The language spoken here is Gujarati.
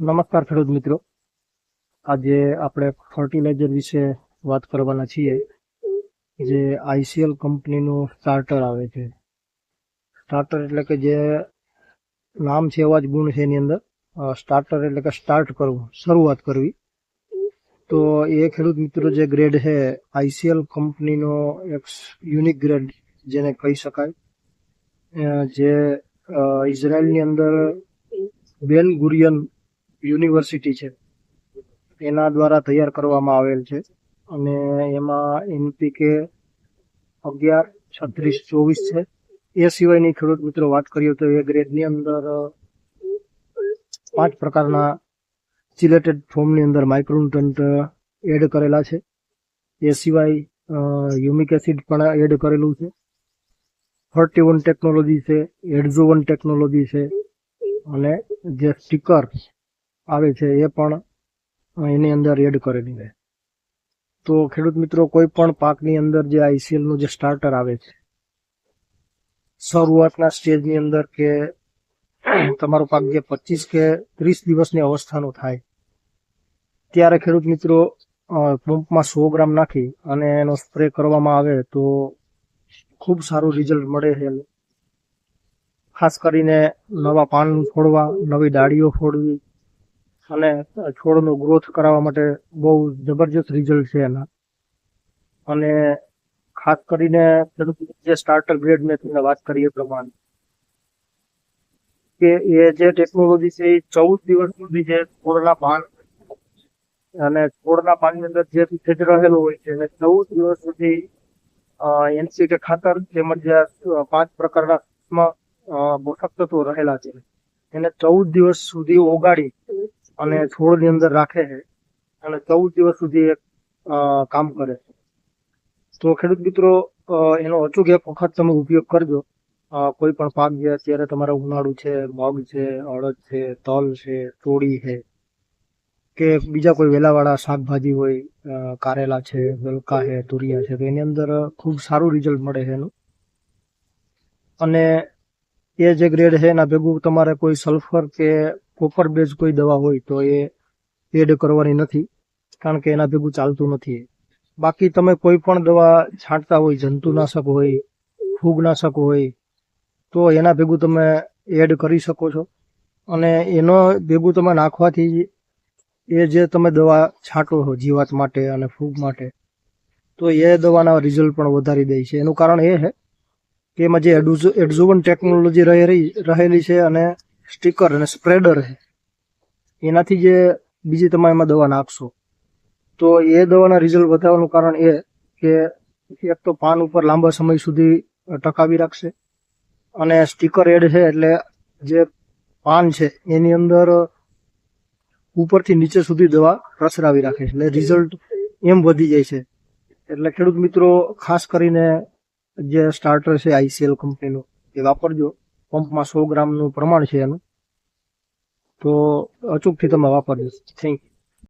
નમસ્કાર ખેડૂત મિત્રો. આજે આપણે ફર્ટિલાઇઝર વિશે વાત કરવાના છીએ. જે આઈસીએલ કંપનીનું સ્ટાર્ટર આવે છે. સ્ટાર્ટર એટલે કે જે નામ છે, એવા જ ગુણ છે એની અંદર. સ્ટાર્ટર એટલે કે સ્ટાર્ટ કરવું, શરૂઆત કરવી. તો એ ખેડૂત મિત્રો જે ગ્રેડ છે આઈસીએલ કંપનીનો એક યુનિક ગ્રેડ જેને કહી શકાય. જે ઇઝરાયલની અંદર બેન ગુરિયન યુનિવર્સિટી છે. એના દ્વારા તૈયાર કરવામાં આવેલ છે. અને એમાં એનપીકે અગિયાર, છત્રીસ, ચોવીસ છે. એ સિવાયની ખેડૂત મિત્રો વાત કરીએ તો એ ગ્રેડની અંદર પાંચ પ્રકારના સિલેટેડ ફોર્મની અંદર માઇક્રોન્યુટન્ટ એડ કરેલા છે. એ સિવાય યુમિક એસિડ પણ એડ કરેલું છે. ફર્ટી વન ટેકનોલોજી છે એડઝો વન ટેકનોલોજી છે. અને જે સ્ટીકર આવે છે એ પણ એની અંદર એડ કરેલી છે. તો ખેડૂત મિત્રો, કોઈ પણ પાકની અંદર જે આઈસીએલનું જે સ્ટાર્ટર આવે છે, શરૂઆતના સ્ટેજની અંદર કે તમારો પાક જે પચીસ કે ત્રીસ દિવસની અવસ્થાનો થાય, ત્યારે ખેડૂત મિત્રો પંપમાં સો ગ્રામ નાખી અને એનો સ્પ્રે કરવામાં આવે તો ખૂબ સારું રિઝલ્ટ મળે છે. ખાસ કરીને નવા પાન ફોડવા, નવી ડાળીઓ ફોડવી અને છોડનો ગ્રોથ કરાવવા માટે બહુ જબરજસ્ત રિઝલ્ટ છે એના. અને ખાસ કરીને જે સ્ટાર્ટર ગ્રેડ મેં તમને વાત કરી એ પ્રમાણે, કે એ જે ટેકનોલોજી છે એ ચૌદ દિવસ સુધી જે છોડના પાન અને છોડના પાનની અંદર જે તેજ રહેલું હોય છે, અને ચૌદ દિવસ સુધી એનસીકે ખાતર તેમજ પાંચ પ્રકારના પોષક તત્વો રહેલા છે. એને ચૌદ દિવસ સુધી ઓગાળી અને છોડની અંદર રાખે છે અને ચૌદ દિવસ સુધી એ અ, કામ કરે છે. તો ખેડૂત મિત્રો એનો અચૂક એક વખત તમે ઉપયોગ કરજો. કોઈ પણ પાક જે અત્યારે તમારા ઉનાળુ છે મગ છે અડદ છે તલ છે ચોળી છે કે બીજા કોઈ વેલાવાળા શાકભાજી હોય કારેલા છે ગલકા છે તુરિયા છે તો એની અંદર ખૂબ સારું રિઝલ્ટ મળે છે એનું. અને એ જે ગ્રેડ છે એના ભેગું તમારે કોઈ સલ્ફર કે કોપર બેઝ કોઈ દવા હોય તો એ એડ કરવાની નથી, કારણ કે એના ભેગું ચાલતું નથી બાકી તમે કોઈ પણ દવા છાંટતા હોય, જંતુનાશક હોય, ફૂગનાશક હોય, તો એના ભેગું તમે એડ કરી શકો છો. અને એનો ભેગું તમે નાખવાથી એ જે તમે દવા છાંટો છો જીવાત માટે અને ફૂગ માટે, તો એ દવાના રિઝલ્ટ પણ વધારી દે છે. એનું કારણ એ છે કે એમાં જે એડુઝ, એડઝોવન ટેકનોલોજી રહેલી રહેલી છે અને સ્ટીકર અને સ્પ્રેડર છે. એનાથી જે બીજી તમે એમાં દવા નાખશો. તો એ દવાના રિઝલ્ટ વધારવાનું કારણ એ કે એક તો પાન ઉપર લાંબા સમય સુધી ટકાવી રાખશે અને સ્ટીકર એડ છે એટલે જે પાન છે એની અંદર ઉપરથી નીચે સુધી દવા પ્રસરાવી રાખે છે. એટલે રિઝલ્ટ એમ વધી જાય છે. એટલે ખેડૂત મિત્રો, ખાસ કરીને જે સ્ટાર્ટર છે આઈસીએલ કંપનીનું એ વાપરજો. પંપમાં સો ગ્રામનું પ્રમાણ છે એનું. તો અચૂકથી તમે વાપરજો. Thank you